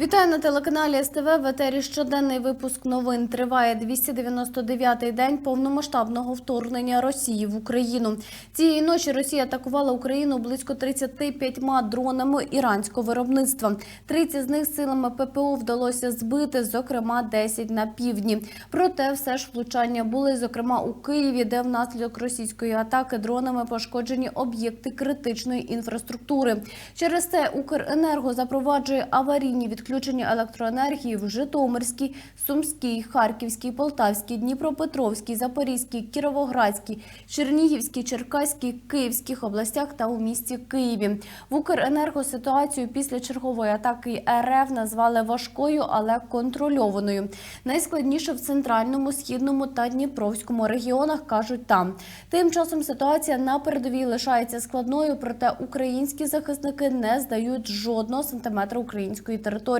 Вітаю на телеканалі СТВ. В етері щоденний випуск новин триває 299-й день повномасштабного вторгнення Росії в Україну. Цієї ночі Росія атакувала Україну близько 35 дронами іранського виробництва. 30 з них силами ППО вдалося збити, зокрема 10 на півдні. Проте все ж влучання були, зокрема у Києві, де внаслідок російської атаки дронами пошкоджені об'єкти критичної інфраструктури. Через це Укренерго запроваджує аварійні відключення електроенергії в Житомирській, Сумській, Харківській, Полтавській, Дніпропетровській, Запорізькій, Кіровоградській, Чернігівській, Черкаській, Київських областях та у місті Києві. В Укренерго ситуацію після чергової атаки РФ назвали важкою, але контрольованою. Найскладніше в центральному, східному та Дніпровському регіонах кажуть там. Тим часом ситуація на передовій лишається складною, проте українські захисники не здають жодного сантиметра української території,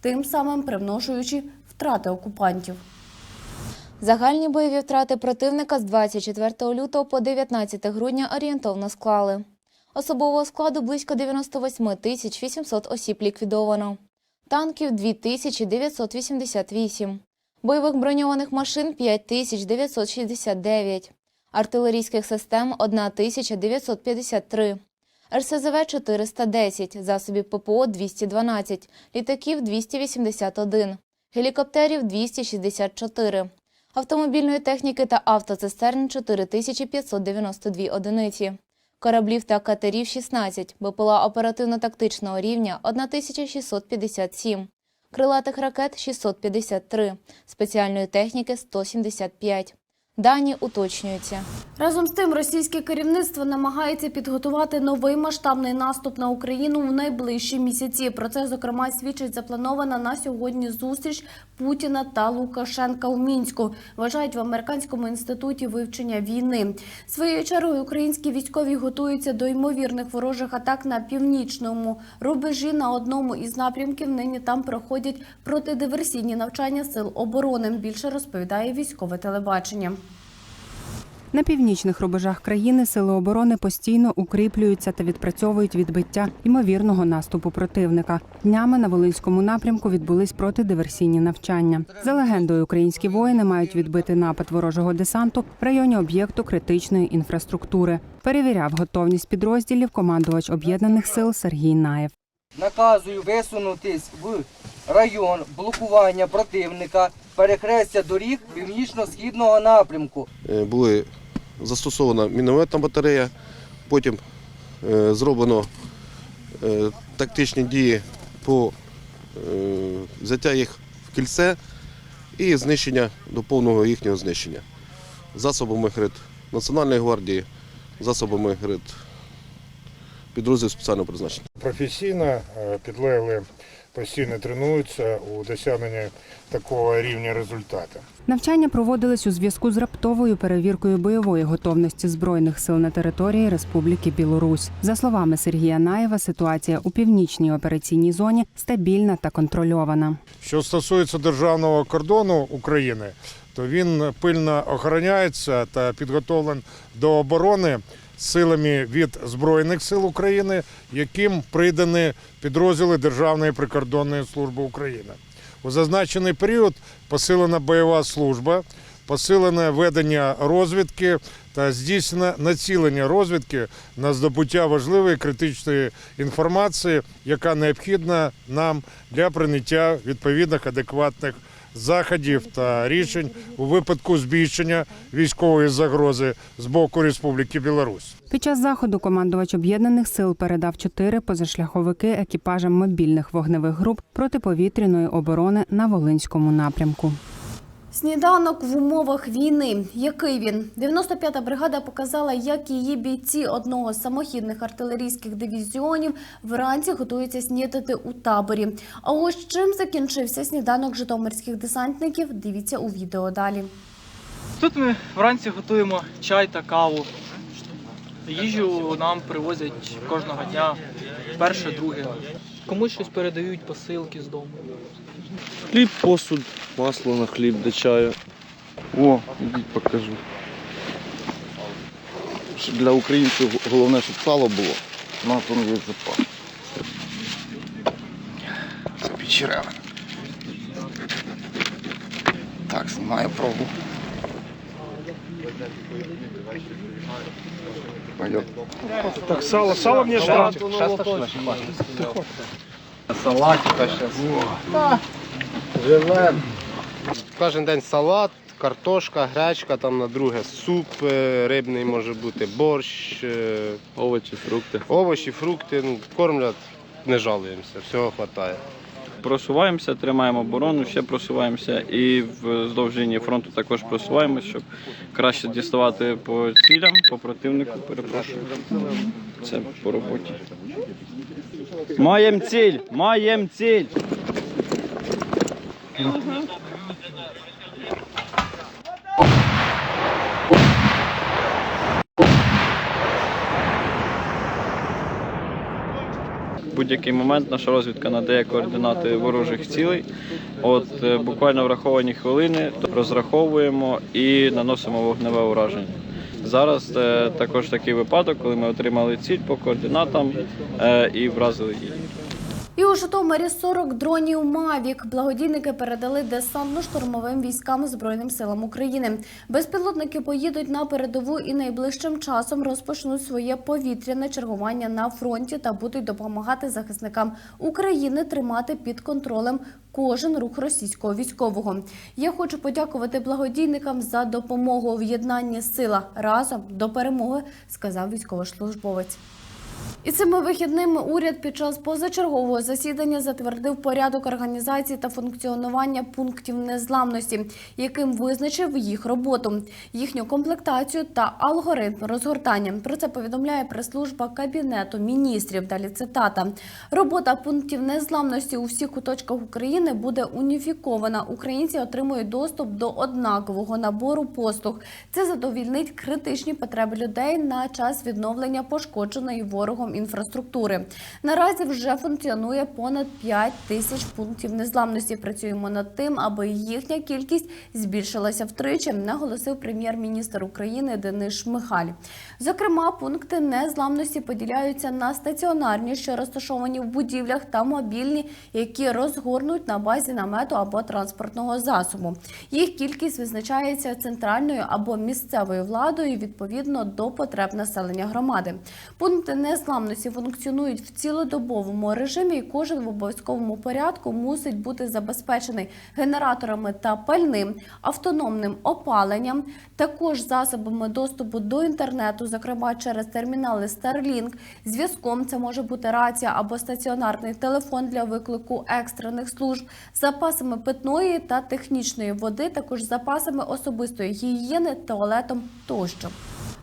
тим самим примножуючи втрати окупантів. Загальні бойові втрати противника з 24 лютого по 19 грудня орієнтовно склали. Особового складу близько 98 тисяч 800 осіб ліквідовано. Танків 2988. Бойових броньованих машин 5969. Артилерійських систем 1953. РСЗВ 410, засобів ППО 212, літаків 281, гелікоптерів 264, автомобільної техніки та автоцистерн 4592 одиниці, кораблів та катерів 16, БПЛА оперативно-тактичного рівня 1657, крилатих ракет 653, спеціальної техніки 175. Дані уточнюються. Разом з тим, російське керівництво намагається підготувати новий масштабний наступ на Україну в найближчі місяці. Про це зокрема свідчить запланована на сьогодні зустріч Путіна та Лукашенка у мінську. Вважають в американському інституті вивчення війни. Своєю чергою українські військові готуються до ймовірних ворожих атак на північному рубежі. На одному із напрямків нині там проходять протидиверсійні навчання сил оборони. Більше розповідає військове телебачення. На північних рубежах країни сили оборони постійно укріплюються та відпрацьовують відбиття ймовірного наступу противника. Днями на Волинському напрямку відбулись протидиверсійні навчання. За легендою, українські воїни мають відбити напад ворожого десанту в районі об'єкту критичної інфраструктури. Перевіряв готовність підрозділів командувач об'єднаних сил Сергій Наєв. Наказую висунутись в район блокування противника перехрестя доріг північно-східного напрямку. Е, були застосована мінометна батарея, потім е, зроблено е, тактичні дії по взяття їх в кільце і знищення до повного їхнього знищення. Засобами ГРИД Національної гвардії, засобами ГРИД підрозділів спеціального призначення. професійно, підлегли постійно тренуються у досягненні такого рівня результату. Навчання проводились у зв'язку з раптовою перевіркою бойової готовності збройних сил на території Республіки Білорусь. За словами Сергія Наєва, ситуація у північній операційній зоні стабільна та контрольована. Що стосується державного кордону України, то він пильно охороняється та підготовлений до оборони силами від Збройних сил України, яким придані підрозділи Державної прикордонної служби України. У зазначений період посилена бойова служба, посилене ведення розвідки та здійснено націлення розвідки на здобуття важливої критичної інформації, яка необхідна нам для прийняття відповідних адекватних заходів та рішень у випадку збільшення військової загрози з боку Республіки Білорусь. Під час заходу командувач об'єднаних сил передав чотири позашляховики екіпажам мобільних вогневих груп протиповітряної оборони на Волинському напрямку. Сніданок в умовах війни. Який він? 95-та бригада показала, як її бійці одного з самохідних артилерійських дивізіонів вранці готуються снідати у таборі. А ось чим закінчився сніданок житомирських десантників? Дивіться у відео далі. Тут ми вранці готуємо чай та каву. Їжу нам привозять кожного дня перше, друге. Комусь щось передають посилки з дому. Хліб, посуд, масло на хліб до чаю. О, ідіть покажу. Для українців головне, щоб сало було. На то є запас. Спіть. черевин. Так, знімаю пробу. Пойдет. Так, сало, сало мені ждать. Салатика зараз. Кожен день салат, картошка, гречка, там на друге суп е, рибний може бути, борщ, е, Овочі, фрукти. овочі, фрукти. Ну, кормлять, не жалуємося, всього вистачає. Просуваємося, тримаємо оборону, ще просуваємося і вздовж лінії фронту також просуваємося, щоб краще діставати по цілям, по противнику, перепрошую. Це по роботі. Маєм ціль! Маєм ціль! Будь-який момент наша розвідка надає координати ворожих цілей. От е, буквально враховані хвилини розраховуємо і наносимо вогневе ураження. Зараз е, також такий випадок, коли ми отримали ціль по координатам е, і вразили її. І у Житомирі 40 дронів Мавік благодійники передали десантно-штурмовим військам Збройним силам України. Безпілотники поїдуть на передову і найближчим часом розпочнуть своє повітряне чергування на фронті та будуть допомагати захисникам України тримати під контролем кожен рух російського військового. Я хочу подякувати благодійникам за допомогу в єднанні сила разом до перемоги, сказав військовослужбовець. І цими вихідними уряд під час позачергового засідання затвердив порядок організації та функціонування пунктів незламності, яким визначив їх роботу, їхню комплектацію та алгоритм розгортання. Про це повідомляє прес-служба кабінету міністрів. Далі цитата: робота пунктів незламності у всіх куточках України буде уніфікована. Українці отримують доступ до однакового набору послуг. Це задовільнить критичні потреби людей на час відновлення пошкодженої ворогом інфраструктури. Наразі вже функціонує понад 5 тисяч пунктів незламності. Працюємо над тим, аби їхня кількість збільшилася втричі, наголосив прем'єр-міністр України Денис Шмигаль. Зокрема, пункти незламності поділяються на стаціонарні, що розташовані в будівлях, та мобільні, які розгорнуть на базі намету або транспортного засобу. Їх кількість визначається центральною або місцевою владою відповідно до потреб населення громади. Пункти незламності функціонують в цілодобовому режимі, і кожен в обов'язковому порядку мусить бути забезпечений генераторами та пальним, автономним опаленням, також засобами доступу до інтернету, зокрема через термінали Starlink, зв'язком це може бути рація або стаціонарний телефон для виклику екстрених служб, запасами питної та технічної води, також запасами особистої гігієни, туалетом тощо.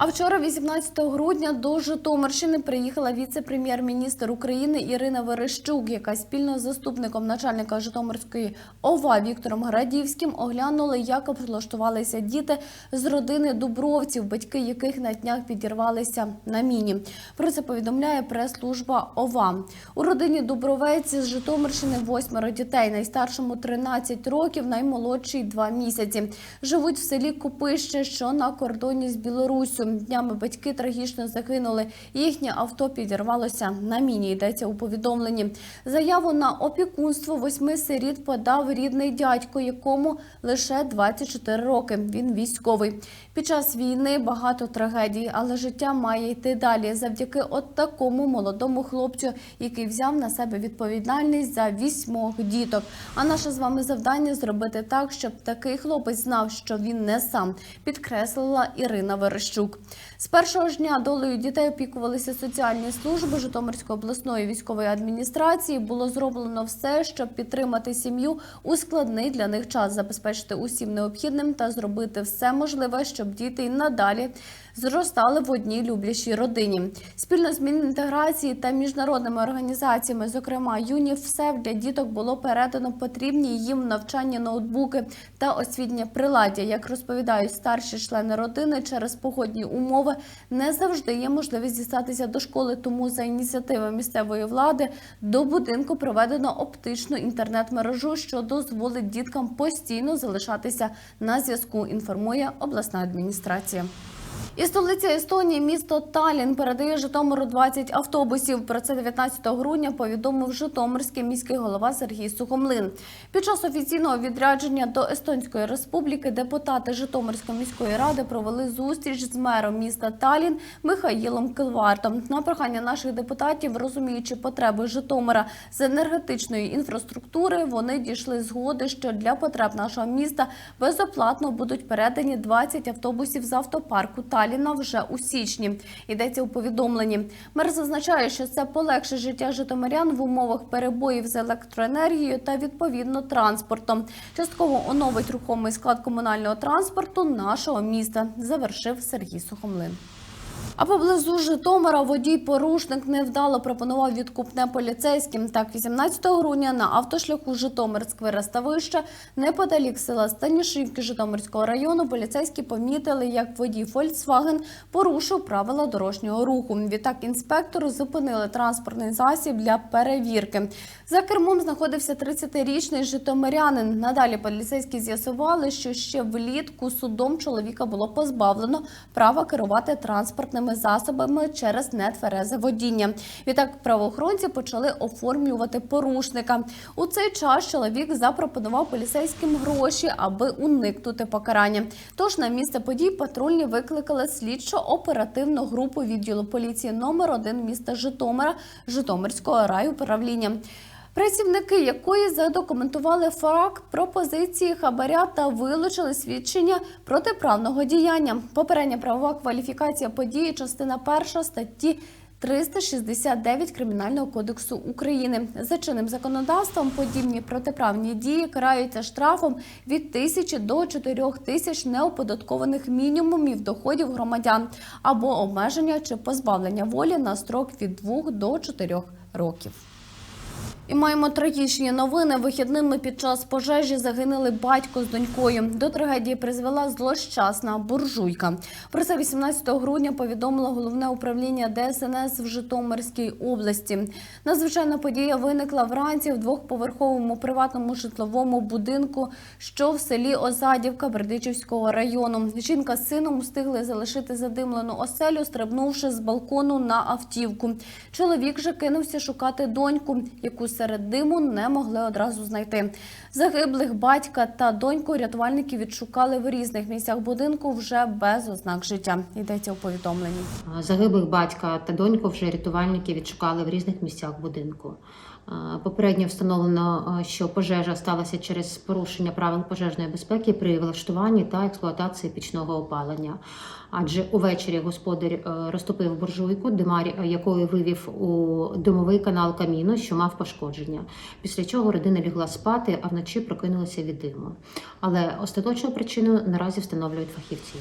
А вчора, 18 грудня, до Житомирщини приїхала віце-прем'єр-міністр України Ірина Верещук, яка спільно з заступником начальника Житомирської ОВА Віктором Градівським оглянули, як облаштувалися діти з родини Дубровців, батьки яких на днях підірвалися на міні. Про це повідомляє прес-служба ОВА. У родині Дубровець з Житомирщини восьмеро дітей. Найстаршому 13 років, наймолодший 2 місяці. Живуть в селі Купище, що на кордоні з Білоруссю. Днями батьки трагічно загинули. Їхнє авто підірвалося на міні. Йдеться у повідомленні. Заяву на опікунство восьми сиріт подав рідний дядько, якому лише 24 роки. Він військовий. Під час війни багато трагедій, але життя має йти далі завдяки от такому молодому хлопцю, який взяв на себе відповідальність за вісьмох діток. А наше з вами завдання зробити так, щоб такий хлопець знав, що він не сам, підкреслила Ірина Верещук. З першого ж дня долею дітей опікувалися соціальні служби Житомирської обласної військової адміністрації. Було зроблено все, щоб підтримати сім'ю у складний для них час, забезпечити усім необхідним та зробити все можливе, щоб діти й надалі зростали в одній люблячій родині. Спільно з Мінінтеграції та міжнародними організаціями, зокрема ЮНІФСЕФ, для діток було передано потрібні їм навчання ноутбуки та освітнє приладдя. Як розповідають старші члени родини, через погодні умови не завжди є можливість дістатися до школи. Тому за ініціативи місцевої влади до будинку проведено оптичну інтернет-мережу, що дозволить діткам постійно залишатися на зв'язку. Інформує обласна адміністрація. І столиця Естонії, місто Талін, передає Житомиру 20 автобусів. Про це 19 грудня повідомив Житомирський міський голова Сергій Сухомлин. Під час офіційного відрядження до Естонської республіки депутати Житомирської міської ради провели зустріч з мером міста Талін Михаїлом Килвартом. На прохання наших депутатів, розуміючи потреби Житомира з енергетичної інфраструктури, вони дійшли згоди, що для потреб нашого міста безоплатно будуть передані 20 автобусів з автопарку Таліна вже у січні. Йдеться у повідомленні. Мер зазначає, що це полегшить життя житомирян в умовах перебоїв з електроенергією та відповідно транспортом. Частково оновить рухомий склад комунального транспорту нашого міста. Завершив Сергій Сухомлин. А поблизу Житомира водій-порушник невдало пропонував відкупне поліцейським. Так, 18 грудня на автошляху Житомир-Сквиреставище неподалік села Станішівки Житомирського району поліцейські помітили, як водій Volkswagen порушив правила дорожнього руху. Відтак інспектору зупинили транспортний засіб для перевірки. За кермом знаходився 30-річний житомирянин. Надалі поліцейські з'ясували, що ще влітку судом чоловіка було позбавлено права керувати транспортними засобами через нетверезе водіння. Відтак правоохоронці почали оформлювати порушника. У цей час чоловік запропонував поліцейським гроші, аби уникнути покарання. Тож на місце подій патрульні викликали слідчо-оперативну групу відділу поліції номер 1 міста Житомира Житомирського райуправління. Працівники якої задокументували факт пропозиції хабаря та вилучили свідчення протиправного діяння. Попередня правова кваліфікація події, частина перша статті 369 Кримінального кодексу України. За чинним законодавством подібні протиправні дії караються штрафом від тисячі до 4 тисяч неоподаткованих мінімумів доходів громадян або обмеження чи позбавлення волі на строк від 2 до 4 років. І маємо трагічні новини. Вихідними під час пожежі загинули батько з донькою. До трагедії призвела злощасна буржуйка. Про це 18 грудня повідомило головне управління ДСНС в Житомирській області. Надзвичайна подія виникла вранці в двохповерховому приватному житловому будинку, що в селі Озадівка Бердичівського району. Жінка з сином встигли залишити задимлену оселю, стрибнувши з балкону на автівку. Чоловік же кинувся шукати доньку, яку серед диму не могли одразу знайти. Загиблих батька та доньку рятувальники відшукали в різних місцях будинку вже без ознак життя. Йдеться у повідомленні. Загиблих батька та доньку вже рятувальники відшукали в різних місцях будинку. Попередньо встановлено, що пожежа сталася через порушення правил пожежної безпеки при влаштуванні та експлуатації пічного опалення. Адже увечері господар е, розтопив буржуйку, димар е, якої вивів у димовий канал каміну, що мав пошкодження. Після чого родина лягла спати, а вночі прокинулася від диму. Але остаточну причину наразі встановлюють фахівці.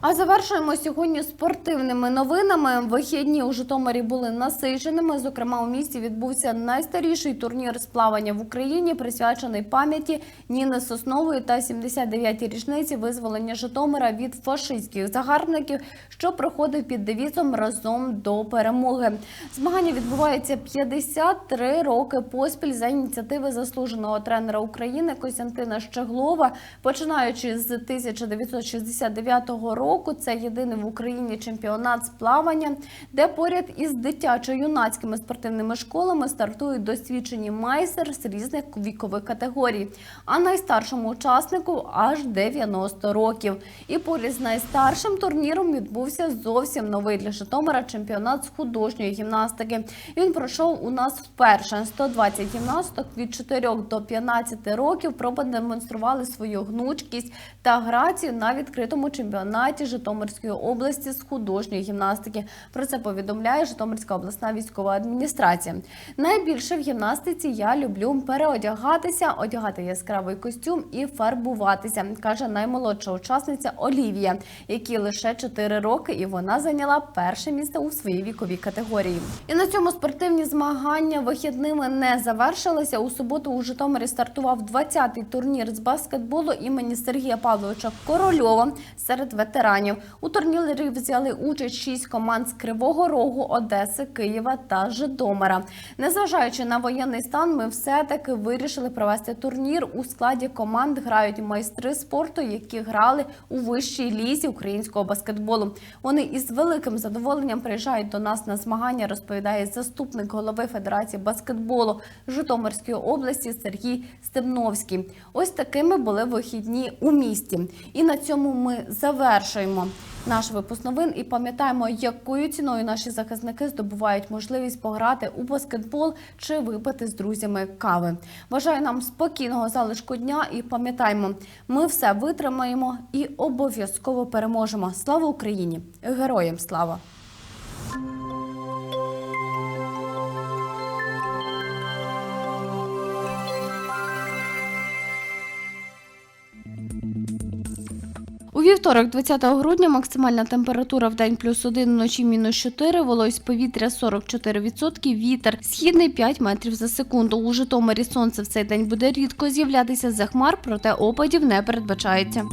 А завершуємо сьогодні спортивними новинами. Вихідні у Житомирі були насиченими. Зокрема, у місті відбувся найстаріший турнір з плавання в Україні, присвячений пам'яті Ніни Соснової та 79-й річниці визволення Житомира від фашистських загарбників, що проходив під девізом разом до перемоги. Змагання відбуваються 53 роки поспіль за ініціативи заслуженого тренера України Костянтина Щеглова, починаючи з 1969 року. Це єдиний в Україні чемпіонат з плавання, де поряд із дитячо-юнацькими спортивними школами стартують досвідчені майстер з різних вікових категорій. А найстаршому учаснику аж 90 років. І поряд з найстаршим турніром відбувся зовсім новий для Житомира чемпіонат з художньої гімнастики. Він пройшов у нас вперше. 120 гімнасток від 4 до 15 років продемонстрували свою гнучкість та грацію на відкритому чемпіонаті Житомирської області з художньої гімнастики. Про це повідомляє Житомирська обласна військова адміністрація. Найбільше в гімнастиці я люблю переодягатися, одягати яскравий костюм і фарбуватися, каже наймолодша учасниця Олівія, якій лише 4 роки, і вона зайняла перше місце у своїй віковій категорії. І на цьому спортивні змагання вихідними не завершилася. У суботу у Житомирі стартував 20-й турнір з баскетболу імені Сергія Павловича Корольова серед ветеранів. У турнірі взяли участь шість команд з Кривого Рогу, Одеси, Києва та Житомира. Незважаючи на воєнний стан, ми все-таки вирішили провести турнір. У складі команд грають майстри спорту, які грали у вищій лізі українського баскетболу. Вони із великим задоволенням приїжджають до нас на змагання, розповідає заступник голови Федерації баскетболу Житомирської області Сергій Стебновський. Ось такими були вихідні у місті. І на цьому ми завершуємо наш випуск новин і пам'ятаємо, якою ціною наші захисники здобувають можливість пограти у баскетбол чи випити з друзями кави. Бажаю нам спокійного залишку дня і пам'ятаємо, ми все витримаємо і обов'язково переможемо. Слава Україні! Героям слава! Вівторок, 20 грудня, максимальна температура в день плюс 1, вночі мінус 4, вологість повітря 44%, вітер східний 5 метрів за секунду. У Житомирі сонце в цей день буде рідко з'являтися за хмар, проте опадів не передбачається.